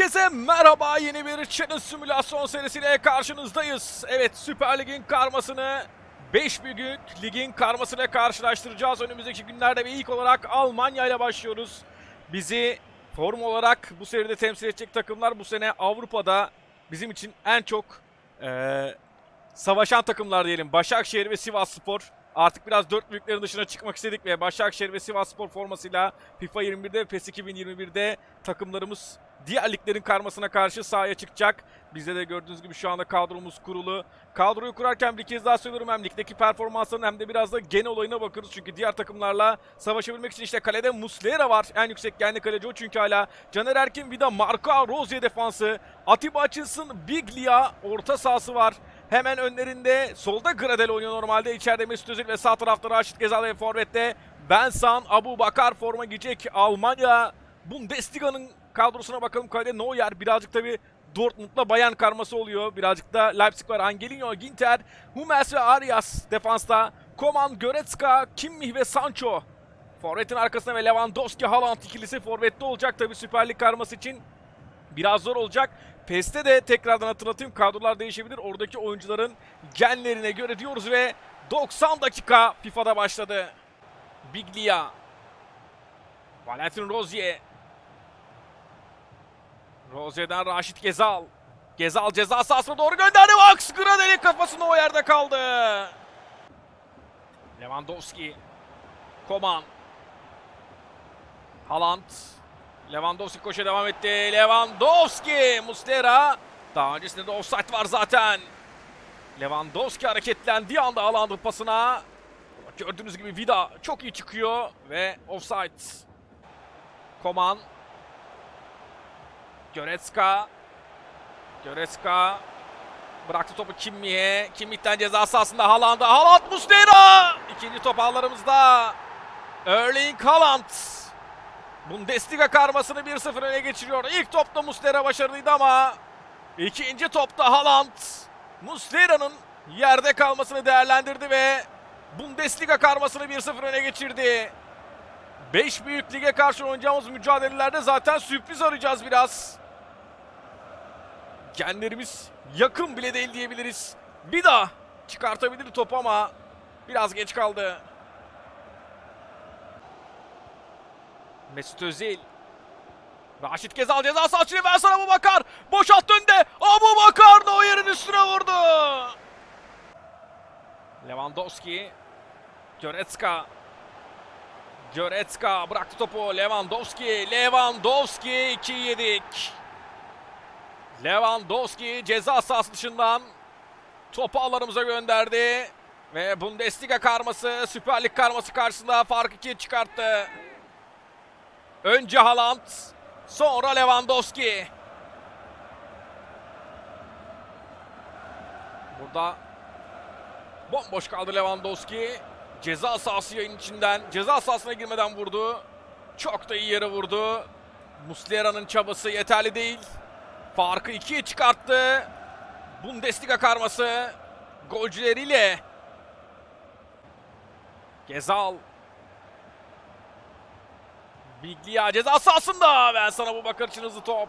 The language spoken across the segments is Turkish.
Herkese merhaba yeni bir Channel Simülasyon serisiyle karşınızdayız. Evet Süper Lig'in karmasını 5 büyük ligin karmasıyla karşılaştıracağız. Önümüzdeki günlerde ve ilk olarak Almanya ile başlıyoruz. Bizi form olarak bu seride temsil edecek takımlar bu sene Avrupa'da bizim için en çok eee, savaşan takımlar diyelim. Başakşehir ve Sivasspor. Artık biraz dört büyüklerin dışına çıkmak istedik ve Başakşehir ve Sivasspor formasıyla FIFA 21'de ve PES 2021'de takımlarımız diğer liglerin karmasına karşı sahaya çıkacak. Bizde de gördüğünüz gibi şu anda kadromuz kurulu. Kadroyu kurarken bir kez daha söylüyorum hem ligdeki performansların hem de biraz da genel olayına bakıyoruz. Çünkü diğer takımlarla savaşabilmek için işte kalede Muslera var. En yüksek genli kaleci o çünkü hala. Caner Erkin Vida, Marco Rozier defansı. Atiba Hutchinson, Biglia orta sahası var. Hemen önlerinde solda Gradel oynuyor normalde. İçeride Mesut Özil ve sağ tarafta Raşit Gezal ve Forvet'te Bensan, Abu Bakar forma giyecek. Almanya Bundesliga'nın kadrosuna bakalım. Kalede Neuer birazcık tabi Dortmund'la Bayern karması oluyor. Birazcık da Leipzig var. Angelino, Ginter, Hummels ve Arias defansta. Koman, Goretzka, Kimmich ve Sancho. Forvet'in arkasında ve Lewandowski, Haaland ikilisi forvette olacak tabi Süper Lig karması için. Biraz zor olacak. PES'te de tekrardan hatırlatayım kadrolar değişebilir. Oradaki oyuncuların genlerine göre diyoruz ve 90 dakika FIFA'da başladı. Biglia. Valentin Rozier. Rozier'den Raşit Gezal. Gezal ceza sahasına doğru gönderdi. Max Gradel'in kafasında o yerde kaldı. Lewandowski. Koman. Haaland. Lewandowski koşuya devam etti. Lewandowski. Muslera. Daha öncesinde de offside var zaten. Lewandowski hareketlendiği anda alandı pasına. Gördüğünüz gibi Vida çok iyi çıkıyor ve offside. Koman. Goretzka. Goretzka. Bıraktı topu Kimmich'e. Kimmich'ten ceza sahasında Haaland'a. Haaland Muslera. İkinci top ağlarımızda. Erling Haaland. Bundesliga karmasını 1-0 öne geçiriyor. İlk topta Muslera başarılıydı ama ikinci topta Haaland Muslera'nın yerde kalmasını değerlendirdi ve Bundesliga karmasını 1-0 öne geçirdi. 5 büyük lige karşı oynayacağımız mücadelelerde zaten sürpriz arayacağız biraz. Genlerimiz yakın bile değil diyebiliriz. Bir daha çıkartabilir topu ama biraz geç kaldı. Mesut Özil. Raşit Gezal ceza sahasını ver sana Abu Bakar. Boşalttı önde. Abu Bakar yerin üstüne vurdu. Lewandowski. Goretzka. Goretzka bıraktı topu. Lewandowski. Lewandowski 2 yedik. Lewandowski ceza sahası dışından topu alanımıza gönderdi. Ve Bundesliga karması, Süper Lig karması karşısında fark 2'ye çıkarttı. Önce Haaland, sonra Lewandowski. Burada bomboş kaldı Lewandowski. Ceza sahası yayın içinden, ceza sahasına girmeden vurdu. Çok da iyi yere vurdu. Muslera'nın çabası yeterli değil. Farkı ikiye çıkarttı. Bundesliga karması golcüleriyle. Gezal Biglia ceza sahasında. Ben sana bu bakar için hızlı top.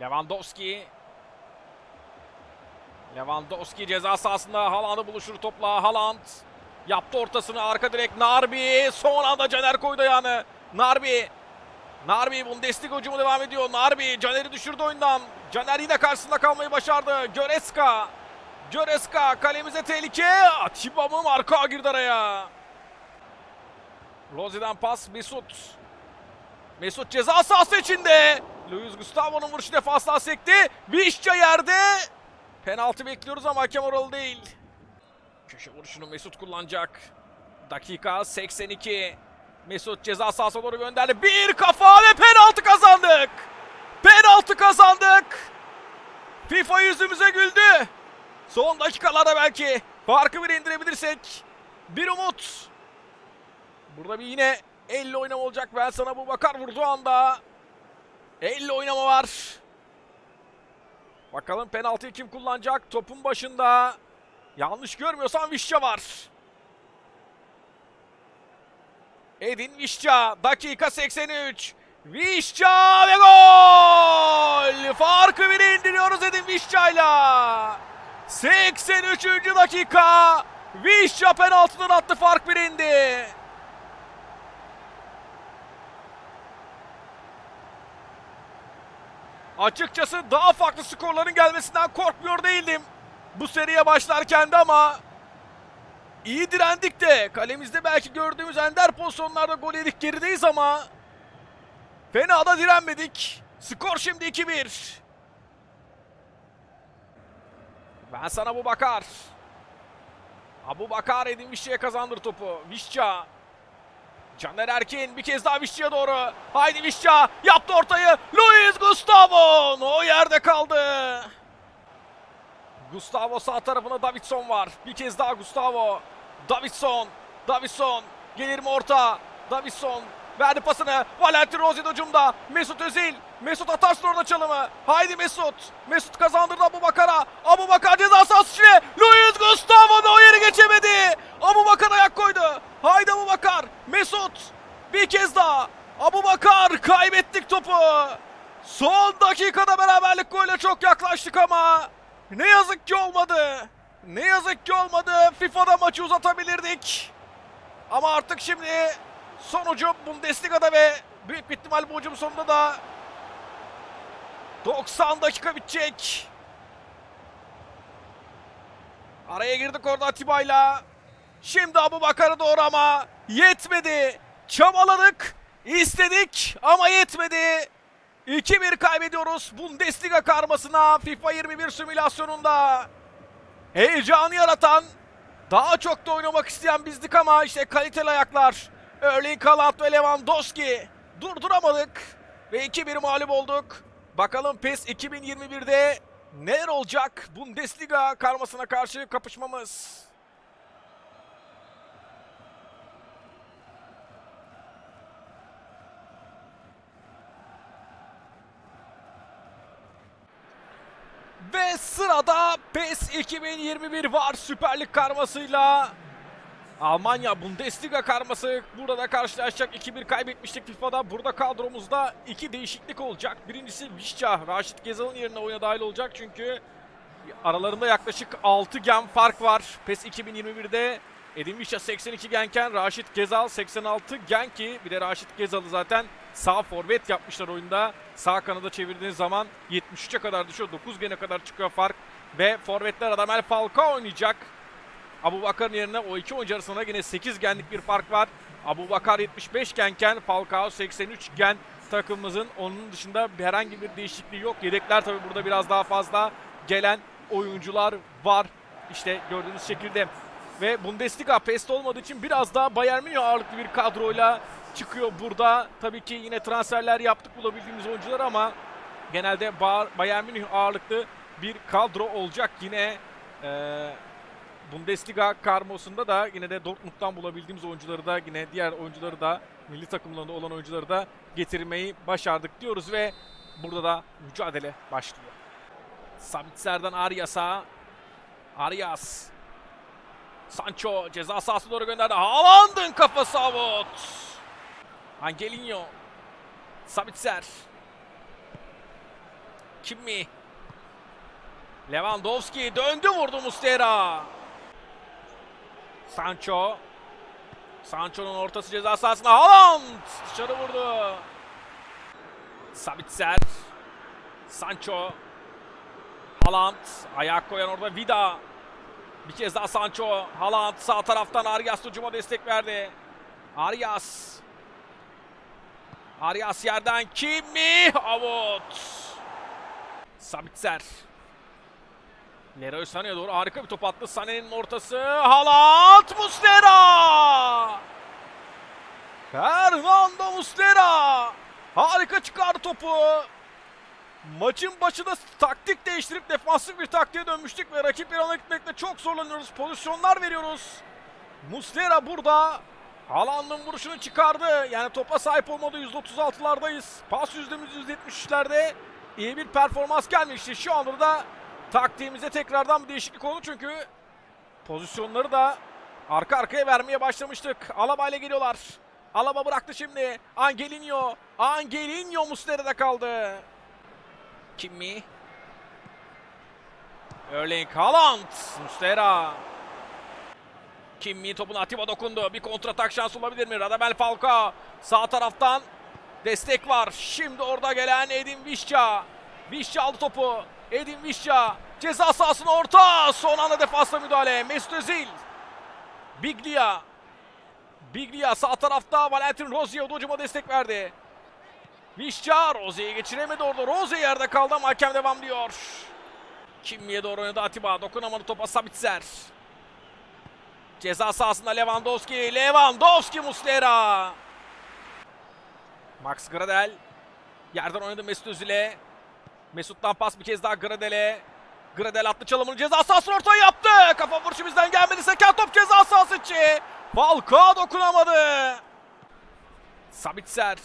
Lewandowski. Lewandowski ceza sahasında Haaland'ı buluşur topla. Haaland yaptı ortasını arka direk Narbi. Son anda Caner koydu ayağını. Narbi. Narbi Bundesliga hücumu devam ediyor. Narbi Caner'i düşürdü oyundan. Caner yine karşısında kalmayı başardı. Göreska. Göreska kalemize tehlike. Atiba mı marka girdi araya. Rozi'den pas Mesut. Mesut ceza sahası içinde. Luis Gustavo'nun vuruşu defasla sekti. Vişça yerde. Penaltı bekliyoruz ama hakem oralı değil. Köşe vuruşunu Mesut kullanacak. Dakika 82. Mesut ceza sahasına doğru gönderdi. Bir kafa ve penaltı kazandık. Penaltı kazandık. FIFA yüzümüze güldü. Son dakikalarda belki farkı bir indirebilirsek. Bir umut. Burada bir yine elle oynama olacak. Ben sana bu bakar vurduğu anda. Elle oynama var. Bakalım penaltıyı kim kullanacak? Topun başında. Yanlış görmüyorsam Vişça var. Edin Vişça. Dakika 83. Vişça ve gol! Farkı bire indiriyoruz Edin Vişça'yla. 83. dakika. Vişça penaltıdan attı fark bire indi. Açıkçası daha farklı skorların gelmesinden korkmuyor değildim. Bu seriye başlarken de ama iyi direndik de. Kalemizde belki gördüğümüz ender pozisyonlarda gol yedik gerideyiz ama fena da direnmedik. Skor şimdi 2-1. Ben sana bu bakar. Abu Bakar Edin Vişça'ya kazandır topu. Vişça. Caner Erkin bir kez daha Vişça'ya doğru. Haydi Vişça yaptı ortayı. Luis Gustavo o yerde kaldı. Gustavo sağ tarafında Davidson var. Bir kez daha Gustavo. Davidson. Davidson. Gelir mi orta? Davidson. Verdi pasını. Valentin Rozier hücumda. Mesut Özil. Mesut atarsın orada çalımı. Haydi Mesut. Mesut kazandırdı Abu Bakar'a. Abu Bakar ceza sahası içine. Luis Gustavo da o yeri geçemedi. Abu Bakar ayak koydu. Haydi Abu Bakar. Mesut. Bir kez daha. Abu Bakar kaybettik topu. Son dakikada beraberlik golle çok yaklaştık ama ne yazık ki olmadı. Ne yazık ki olmadı. FIFA'da maçı uzatabilirdik. Ama artık şimdi sonucu Bundesliga'da ve büyük bir ihtimal bu hücum sonunda da 90 dakika bitecek. Araya girdik orada Atiba'yla. Şimdi Abu Bakar'a doğru ama yetmedi. Çabaladık, istedik ama yetmedi. 2-1 kaybediyoruz Bundesliga karmasına FIFA 21 simülasyonunda. Heyecanı yaratan, daha çok da oynamak isteyen bizdik ama işte kaliteli ayaklar. Erling Haaland ve Lewandowski durduramadık ve 2-1 mağlup olduk. Bakalım PES 2021'de neler olacak Bundesliga karmasına karşı kapışmamız. Ve sırada PES 2021 var Süper Lig karmasıyla. Almanya Bundesliga karması burada da karşılaşacak. 2-1 kaybetmiştik FIFA'da. Burada kadromuzda iki değişiklik olacak. Birincisi Vişça, Raşit Gezal'ın yerine oyuna dahil olacak. Çünkü aralarında yaklaşık 6 gen fark var. PES 2021'de Edin Vişça 82 genken Raşit Gezal 86 gen ki bir de Raşit Gezal'ı zaten sağ forvet yapmışlar oyunda. Sağ kanada çevirdiğiniz zaman 73'e kadar düşüyor. 9 gene kadar çıkıyor fark. Ve forvetler Radamel Falcao oynayacak. Abu Bakar'ın yerine o iki oyuncu arasında yine 8 genlik bir fark var. Abu Bakar 75 genken Falcao 83 gen takımımızın. Onun dışında herhangi bir değişikliği yok. Yedekler tabii burada biraz daha fazla gelen oyuncular var. İşte gördüğünüz şekilde. Ve Bundesliga PES'te olmadığı için biraz daha Bayern Münih ağırlıklı bir kadroyla çıkıyor burada. Tabii ki yine transferler yaptık bulabildiğimiz oyuncular ama genelde Ba- Bayern Münih ağırlıklı bir kadro olacak yine. Eee Bundesliga karmosunda da yine de Dortmund'dan bulabildiğimiz oyuncuları da yine diğer oyuncuları da milli takımlarında olan oyuncuları da getirmeyi başardık diyoruz ve burada da mücadele başlıyor. Sabitzer'den Arias'a. Arias. Sancho ceza sahasına doğru gönderdi. Haaland'ın kafası avut. Angelinho. Sabitzer. Kimmi. Lewandowski döndü vurdu Mustera. Sancho. Sancho'nun ortası ceza sahasına Haaland dışarı vurdu. Sabitzer. Sancho. Haaland ayak koyan orada Vida. Bir kez daha Sancho. Haaland sağ taraftan Arias hücuma destek verdi. Arias. Arias yerden Kimi? Avut. Sabitzer. Leroy Sané'ye doğru harika bir top attı. Sané'nin ortası. Haaland Muslera. Fernando Muslera. Harika çıkardı topu. Maçın başında taktik değiştirip defansif bir taktiğe dönmüştük ve rakip alana gitmekte çok zorlanıyoruz. Pozisyonlar veriyoruz. Muslera burada Haaland'ın vuruşunu çıkardı. Yani topa sahip olmadı. %36'lardayız. Pas yüzdemiz %73'lerde. İyi bir performans gelmişti. Şu anda da taktiğimize tekrardan bir değişiklik oldu çünkü pozisyonları da arka arkaya vermeye başlamıştık. Alaba ile geliyorlar. Alaba bıraktı şimdi. Angelinho. Angelinho Muslera'da kaldı. Kimi? Erling Haaland. Muslera. Kimi topuna Atiba dokundu. Bir kontratak şansı olabilir mi? Radamel Falcao. Sağ taraftan destek var. Şimdi orada gelen Edin Visca. Visca aldı topu. Edin Visca. Ceza sahasına orta. Son anda defansla müdahale. Mesut Özil. Biglia. Biglia sağ tarafta Valentin Rozier hücuma destek verdi. Visca Rozier'i geçiremedi orada. Rozier yerde kaldı ama hakem devam diyor. Kimmiye doğru oynadı Atiba. Dokunamadı topa Sabitzer. Ceza sahasında Lewandowski. Lewandowski Muslera. Max Gradel. Yerden oynadı Mesut Özil'e. Mesut'tan pas bir kez daha Gradel'e. Gradel attı çalımını ceza sahasına ortaya yaptı. Kafa vuruşu bizden gelmedi. Seken top ceza sahası içi. Falcao dokunamadı. Sabitzer.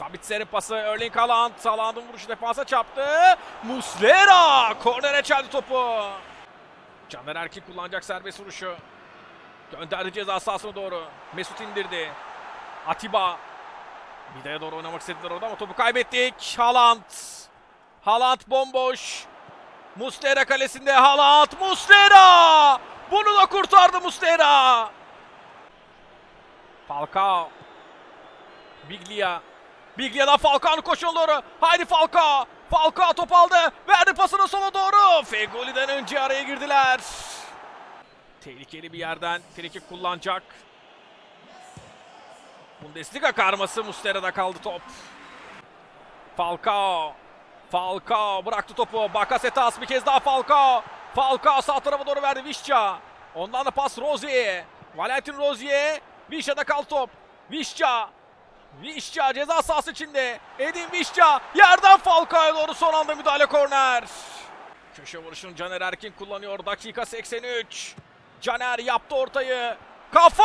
Sabitzer'in pası Erling Haaland. Haaland'ın vuruşu defansa çarptı. Muslera kornere çeldi topu. Caner Erkin kullanacak serbest vuruşu. Gönderdi ceza sahasına doğru. Mesut indirdi. Atiba. Vida'ya doğru oynamak istediler orada ama topu kaybettik. Haaland. Haaland bomboş. Muslera kalesinde Haaland. Muslera! Bunu da kurtardı Muslera. Falcao. Biglia. Biglia'dan Falcao'nun koşuna doğru. Haydi Falcao. Falcao top aldı. Verdi pasını sola doğru. Fegoli'den önce araya girdiler. Tehlikeli bir yerden frikik kullanacak. Bundesliga karması Muslera'da kaldı top. Falcao. Falcao bıraktı topu. Bakasetas bir kez daha Falcao. Falcao sağ tarafa doğru verdi Vişça. Ondan da pas Rozier. Valentin Rozier. Vişça'da kaldı top. Vişça. Vişça ceza sahası içinde. Edin Vişça yerden Falcao'ya doğru son anda müdahale korner. Köşe vuruşunu Caner Erkin kullanıyor. Dakika 83. Caner yaptı ortayı. Kafa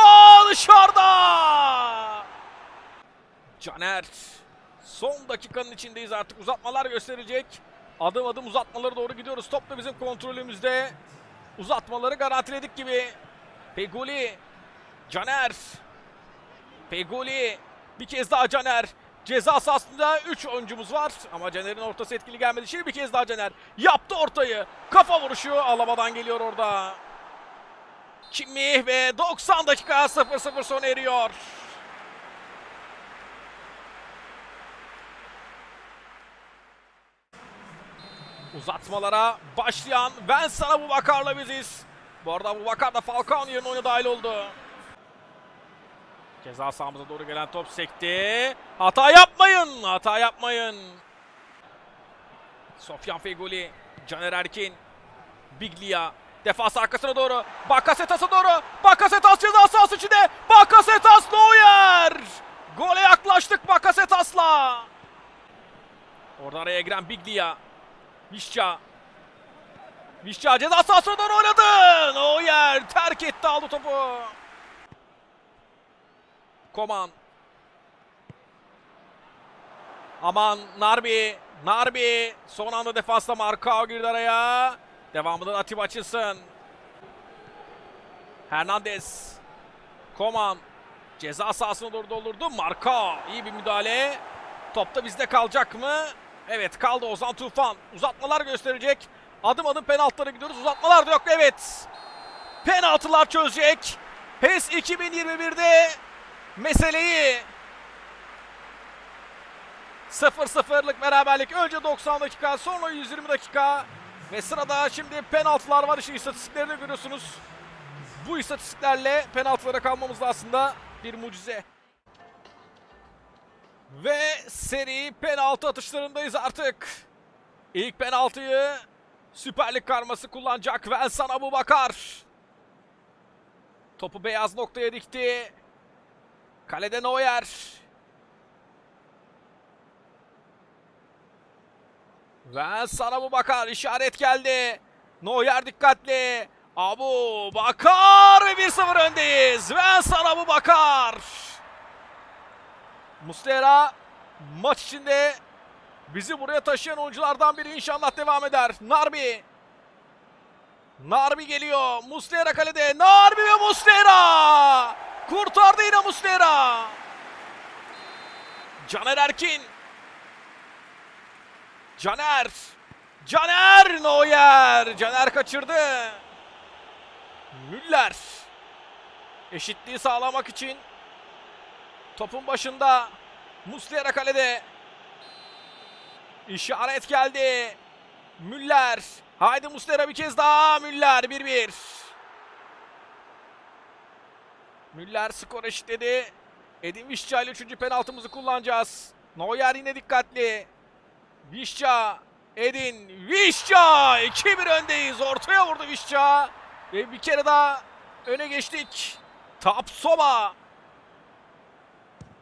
dışarıda. Caner. Son dakikanın içindeyiz artık. Uzatmalar gösterecek. Adım adım uzatmalara doğru gidiyoruz. Top da bizim kontrolümüzde. Uzatmaları garantiledik gibi. Peguli. Caner. Peguli. Bir kez daha Caner. Ceza sahasında 3 oyuncumuz var. Ama Caner'in ortası etkili gelmedi. Şimdi bir kez daha Caner. Yaptı ortayı. Kafa vuruşu Alaba'dan geliyor orada. Kimi ve 90 dakika 0-0 sona eriyor. Uzatmalara başlayan Vincent Abubakar'la biziz. Bu arada Abubakar da Falcao'nun yerine oyuna dahil oldu. Ceza sahamıza doğru gelen top sekti. Hata yapmayın. Hata yapmayın. Sofyan Fegoli. Caner Erkin. Biglia. Defans arkasına doğru. Bakasetas'a doğru. Bakasetas ceza sahası içinde. Bakasetas Neuer. Gole yaklaştık Bakasetas'la. Orada araya giren Biglia. Vişça. Vişça ceza sahasına doğru oynadı. Neuer terk etti aldı topu. Koman. Aman Narbi. Narbi. Son anda defansta Markao girdi araya. Devamında Atiba açılsın. Hernandez. Koman. Ceza sahasına doğru doldurdu. Markao. iyi bir müdahale. Top da bizde kalacak mı? Evet kaldı Ozan Tufan. Uzatmalar gösterecek. Adım adım penaltılara gidiyoruz. Uzatmalar da yok. Evet. Penaltılar çözecek. PES 2021'de meseleyi 0-0'lık beraberlik. Önce 90 dakika sonra 120 dakika. Ve sırada şimdi penaltılar var. İşte istatistiklerini görüyorsunuz. Bu istatistiklerle penaltılara kalmamız da aslında bir mucize. Ve seri penaltı atışlarındayız artık. İlk penaltıyı Süper Lig karması kullanacak Velsan Abubakar. Topu beyaz noktaya dikti. Kalede Neuer. Velsan Abubakar işaret geldi. Neuer dikkatli. Abu Bakar ve 1-0 öndeyiz. Velsan Abubakar. Muslera maç içinde bizi buraya taşıyan oyunculardan biri inşallah devam eder. Narbi. Narbi geliyor. Muslera kalede. Narbi ve Muslera. Kurtardı yine Muslera. Caner Erkin. Caner. Caner Neuer. Caner kaçırdı. Müller. Eşitliği sağlamak için topun başında Muslera kalede. İşaret geldi. Müller. Haydi Muslera bir kez daha. Müller 1-1. Müller skor eşitledi. Edin Vişça ile 3. penaltımızı kullanacağız. Neuer yine dikkatli. Vişça. Edin. Vişça. 2-1 öndeyiz. Ortaya vurdu Vişça. Ve bir kere daha öne geçtik. Tapsoba.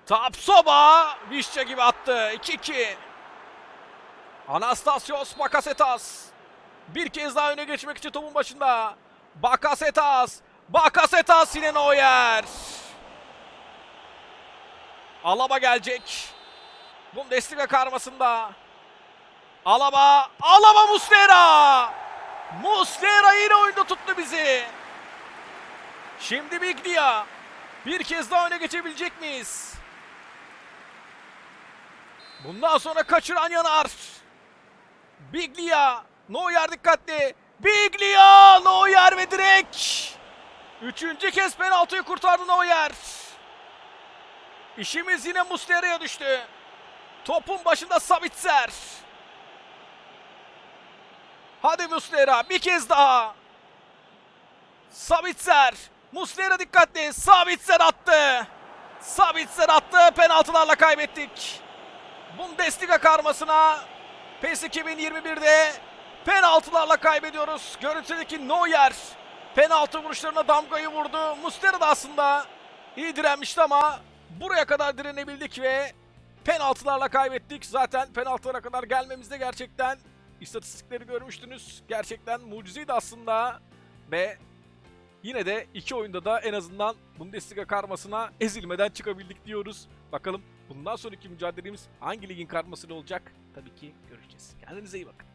Tapsoba. Vişça gibi attı. 2-2. Anastasios Bakasetas. Bir kez daha öne geçmek için topun başında. Bakasetas. Bakasetas yine Neuer. Alaba gelecek. Bundesliga karmasında. Alaba. Alaba Muslera. Muslera yine oyunda tuttu bizi. Şimdi Biglia. Bir kez daha öne geçebilecek miyiz? Bundan sonra kaçıran yanar. Biglia. Neuer dikkatli. Biglia. Neuer ve direkt. Üçüncü kez penaltıyı kurtardı Neuer. İşimiz yine Muslera'ya düştü. Topun başında Sabitzer. Hadi Muslera bir kez daha. Sabitzer. Muslera dikkatli. Sabitzer attı. Sabitzer attı. Penaltılarla kaybettik. Bundesliga karmasına PES 2021'de penaltılarla kaybediyoruz. Görüntüdeki Neuer penaltı vuruşlarına damgayı vurdu. Muslera da aslında iyi direnmişti ama buraya kadar direnebildik ve penaltılarla kaybettik. Zaten penaltılara kadar gelmemizde gerçekten istatistikleri görmüştünüz. Gerçekten mucizeydi aslında ve yine de iki oyunda da en azından Bundesliga karmasına ezilmeden çıkabildik diyoruz. Bakalım bundan sonraki mücadelemiz hangi ligin karmasıyla olacak? Tabii ki göreceğiz. Kendinize iyi bakın.